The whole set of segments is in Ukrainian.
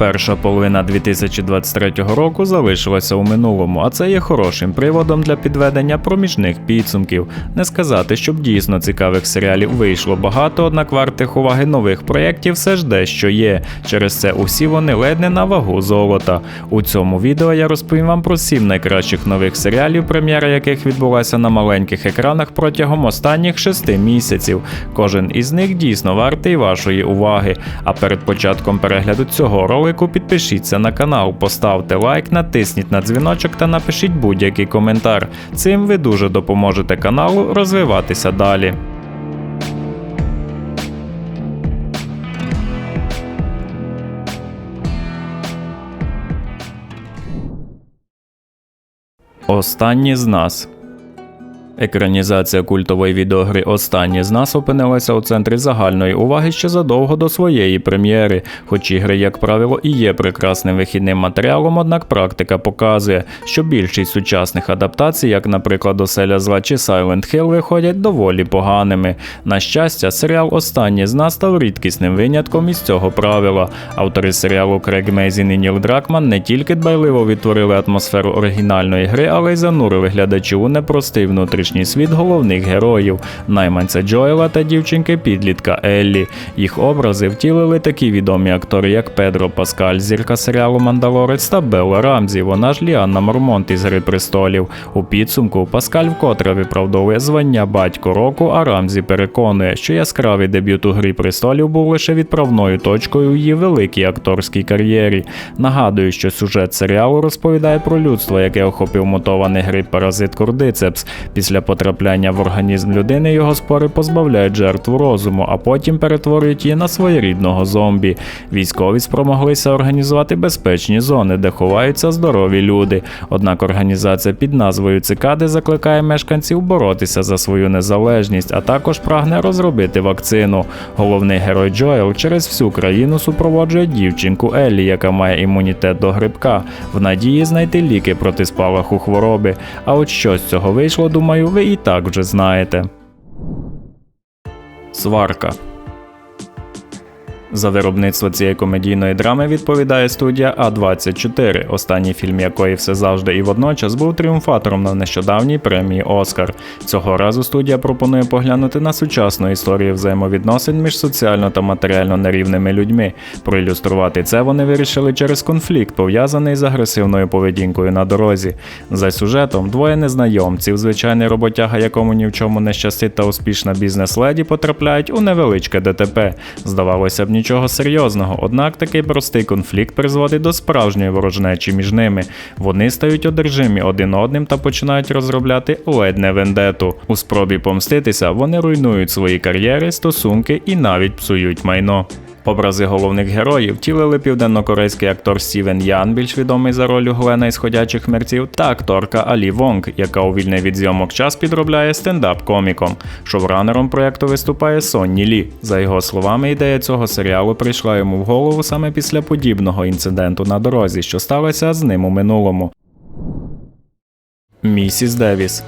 Перша половина 2023 року залишилася у минулому, а це є хорошим приводом для підведення проміжних підсумків. Не сказати, щоб дійсно цікавих серіалів вийшло багато, однак вартих уваги нових проєктів все ж дещо є. Через це усі вони ледь не на вагу золота. У цьому відео я розповім вам про сім найкращих нових серіалів, прем'єра яких відбулася на маленьких екранах протягом останніх шести місяців. Кожен із них дійсно вартий вашої уваги. А перед початком перегляду цього ролику підпишіться на канал, поставте лайк, натисніть на дзвіночок та напишіть будь-який коментар. Цим ви дуже допоможете каналу розвиватися далі. Останні з нас. Екранізація культової відеогри Останні з нас опинилася у центрі загальної уваги ще задовго до своєї прем'єри. Хоч ігри, як правило, і є прекрасним вихідним матеріалом, однак практика показує, що більшість сучасних адаптацій, як, наприклад, Оселя зла чи Silent Hill, виходять доволі поганими. На щастя, серіал Останні з нас став рідкісним винятком із цього правила. Автори серіалу Крейг Мейзін і Ніл Дракман не тільки дбайливо відтворили атмосферу оригінальної гри, але й занурили глядачів у непростий внутрішній світ головних героїв найманця Джоела та дівчинки підлітка Еллі. Їх образи втілили такі відомі актори, як Педро Паскаль, зірка серіалу Мандалорець та Белла Рамзі. Вона ж Ліанна Мормонт із Гри престолів. У підсумку Паскаль вкотре виправдовує звання батько року, а Рамзі переконує, що яскравий дебют у Грі престолів був лише відправною точкою її великій акторській кар'єрі. Нагадую, що сюжет серіалу розповідає про людство, яке охопив мутований грип паразит Курдицепс. Після потрапляння в організм людини його спори позбавляють жертву розуму, а потім перетворюють її на своєрідного зомбі. Військові спромоглися організувати безпечні зони, де ховаються здорові люди. Однак організація під назвою Цикади закликає мешканців боротися за свою незалежність, а також прагне розробити вакцину. Головний герой Джоел через всю країну супроводжує дівчинку Еллі, яка має імунітет до грибка, в надії знайти ліки проти спалаху хвороби. А от що з цього вийшло, думаю, ви і так вже знаєте. Сварка. За виробництво цієї комедійної драми відповідає студія А24, останній фільм якої все завжди і водночас був тріумфатором на нещодавній премії Оскар. Цього разу студія пропонує поглянути на сучасну історію взаємовідносин між соціально та матеріально нерівними людьми. Проілюструвати це вони вирішили через конфлікт, пов'язаний з агресивною поведінкою на дорозі. За сюжетом двоє незнайомців, звичайний роботяга, якому ні в чому не щастить та успішна бізнес-леді, потрапляють у невеличке ДТП. Здавалося б, нічого серйозного, однак такий простий конфлікт призводить до справжньої ворожнечі між ними. Вони стають одержимі один одним та починають розробляти ледь не вендету. У спробі помститися вони руйнують свої кар'єри, стосунки і навіть псують майно. Образи головних героїв втілили південнокорейський актор Стівен Ян, більш відомий за роль Глена із ходячих мерців, та акторка Алі Вонг, яка у вільний від зйомок час підробляє стендап-коміком. Шоуранером проєкту виступає Сонні Лі. За його словами, ідея цього серіалу прийшла йому в голову саме після подібного інциденту на дорозі, що сталося з ним у минулому. Місіс Девіс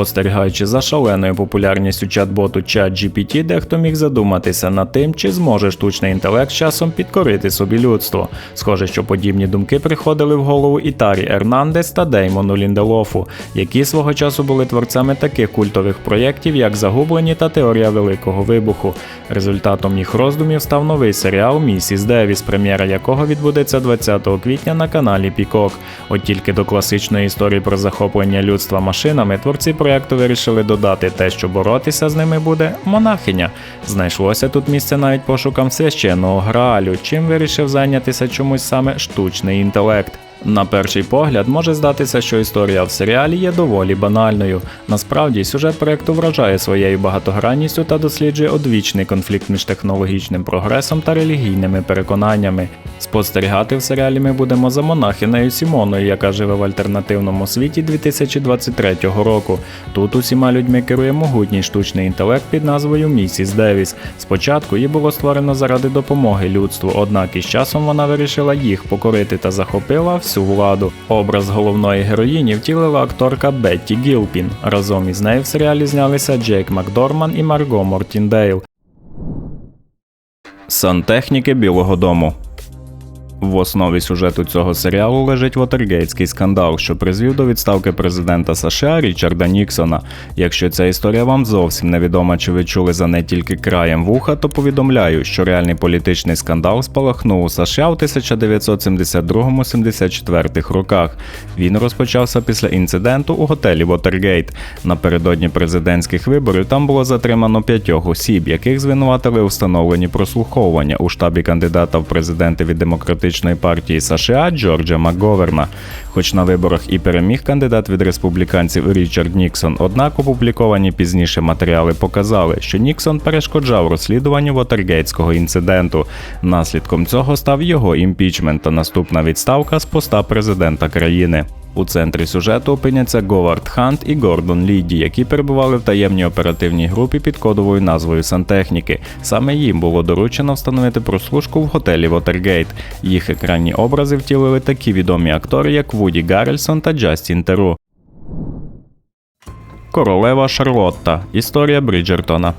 Спостерігаючи за шаленою популярністю чат-боту ChatGPT, дехто міг задуматися над тим, чи зможе штучний інтелект часом підкорити собі людство. Схоже, що подібні думки приходили в голову і Тарі Ернандес та Деймону Лінделофу, які свого часу були творцями таких культових проєктів, як Загублені та Теорія Великого Вибуху. Результатом їх роздумів став новий серіал Місіс Девіс, прем'єра якого відбудеться 20 квітня на каналі Пікок. От тільки до класичної історії про захоплення людства машинами творці проєкту вирішили додати те, що боротися з ними буде монахиня. Знайшлося тут місце навіть пошукам священного граалю, чим вирішив зайнятися чомусь саме штучний інтелект. На перший погляд може здатися, що історія в серіалі є доволі банальною. Насправді, сюжет проекту вражає своєю багатогранністю та досліджує одвічний конфлікт між технологічним прогресом та релігійними переконаннями. Спостерігати в серіалі ми будемо за монахинею Сімоною, яка живе в альтернативному світі 2023 року. Тут усіма людьми керує могутній штучний інтелект під назвою Місіс Девіс. Спочатку її було створено заради допомоги людству, однак із часом вона вирішила їх покорити та захопила всю владу. Образ головної героїні втілила акторка Бетті Гілпін. Разом із нею в серіалі знялися Джейк Макдорман і Марго Мортіндейл. Сантехніки Білого Дому. В основі сюжету цього серіалу лежить Вотергейтський скандал, що призвів до відставки президента США Річарда Ніксона. Якщо ця історія вам зовсім невідома чи ви чули за неї тільки краєм вуха, то повідомляю, що реальний політичний скандал спалахнув у США у 1972-74 роках. Він розпочався після інциденту у готелі Вотергейт. Напередодні президентських виборів там було затримано п'ятьох осіб, яких звинуватили у встановленні прослуховування у штабі кандидата в президенти від демократичної партії США Джорджа Макговерна. Хоч на виборах і переміг кандидат від республіканців Річард Ніксон, однак опубліковані пізніше матеріали показали, що Ніксон перешкоджав розслідуванню Вотергейтського інциденту. Наслідком цього став його імпічмент та наступна відставка з поста президента країни. У центрі сюжету опиняться Говард Хант і Гордон Ліді, які перебували в таємній оперативній групі під кодовою назвою Сантехніки. Саме їм було доручено встановити прослушку в готелі Вотергейт. Їх екранні образи втілили такі відомі актори, як Вуді Гаррельсон та Джастін Теру. Королева Шарлотта. Історія Бріджертона.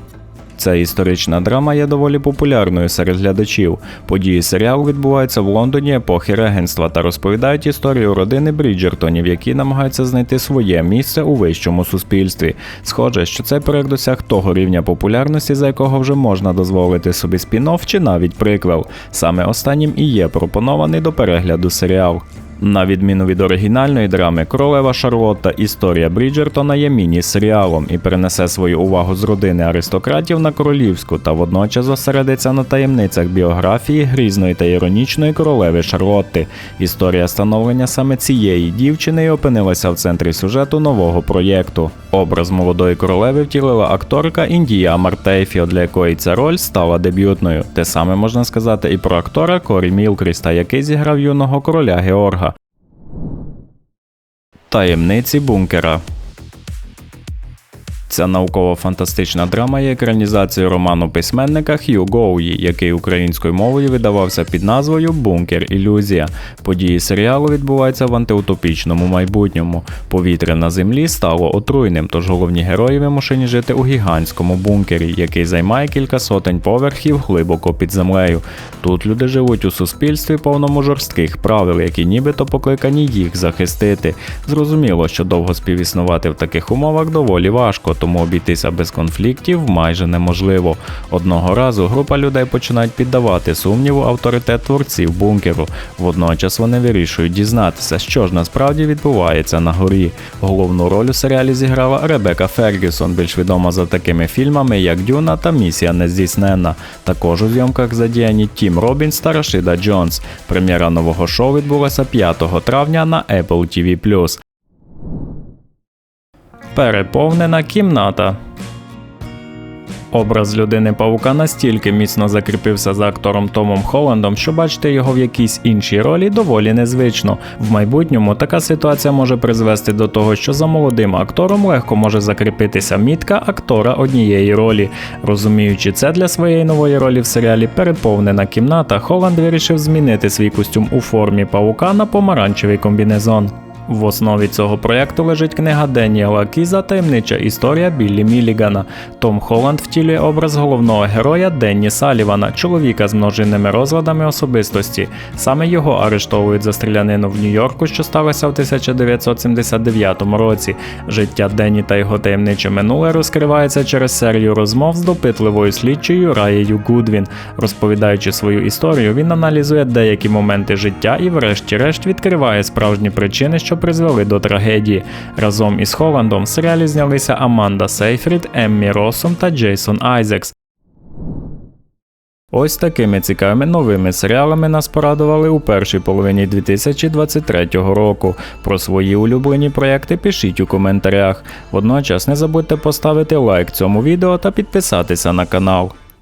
Ця історична драма є доволі популярною серед глядачів. Події серіалу відбуваються в Лондоні епохи регенства та розповідають історію родини Бріджертонів, які намагаються знайти своє місце у вищому суспільстві. Схоже, що цей проект того рівня популярності, за якого вже можна дозволити собі спін-офф чи навіть приквел. Саме останнім і є пропонований до перегляду серіал. На відміну від оригінальної драми, королева Шарлотта Історія Бріджертона є міні-серіалом і перенесе свою увагу з родини аристократів на королівську та водночас зосередиться на таємницях біографії грізної та іронічної королеви Шарлотти. Історія становлення саме цієї дівчини і опинилася в центрі сюжету нового проєкту. Образ молодої королеви втілила акторка Індія Мартейфіо, для якої ця роль стала дебютною. Те саме можна сказати і про актора Корі Мілкріста, який зіграв юного короля Георга. Таємниці бункера. Ця науково-фантастична драма є екранізацією роману письменника Хью Гоуї, який українською мовою видавався під назвою Бункер Ілюзія. Події серіалу відбуваються в антиутопічному майбутньому. Повітря на землі стало отруйним, тож головні герої вимушені жити у гігантському бункері, який займає кілька сотень поверхів глибоко під землею. Тут люди живуть у суспільстві повному жорстких правил, які нібито покликані їх захистити. Зрозуміло, що довго співіснувати в таких умовах доволі важко тому обійтися без конфліктів майже неможливо. Одного разу група людей починають піддавати сумніву авторитет творців бункеру. Водночас вони вирішують дізнатися, що ж насправді відбувається на горі. Головну роль у серіалі зіграла Ребека Фергюсон, більш відома за такими фільмами, як Дюна та Місія Нездійсненна. Також у зйомках задіяні Тім Робінс та Рашида Джонс. Прем'єра нового шоу відбулася 5 травня на Apple TV+. Переповнена кімната. Образ людини павука настільки міцно закріпився за актором Томом Холландом, що бачити його в якійсь іншій ролі доволі незвично. В майбутньому така ситуація може призвести до того, що за молодим актором легко може закріпитися мітка актора однієї ролі. Розуміючи це для своєї нової ролі в серіалі Переповнена кімната, Холланд вирішив змінити свій костюм у формі павука на помаранчевий комбінезон. В основі цього проєкту лежить книга Деніела Кіза Таємнича історія Біллі Мілігана. Том Холланд втілює образ головного героя Денні Салівана, чоловіка з множинними розладами особистості. Саме його арештовують за стрілянину в Нью-Йорку, що сталося в 1979 році. Життя Денні та його таємниче минуле розкривається через серію розмов з допитливою слідчою Раєю Гудвін. Розповідаючи свою історію, він аналізує деякі моменти життя і, врешті-решт, відкриває справжні причини, що призвели до трагедії. Разом із Холландом в серіалі знялися Аманда Сейфрід, Еммі Росом та Джейсон Айзекс. Ось такими цікавими новими серіалами нас порадували у першій половині 2023 року. Про свої улюблені проекти пишіть у коментарях. Водночас не забудьте поставити лайк цьому відео та підписатися на канал.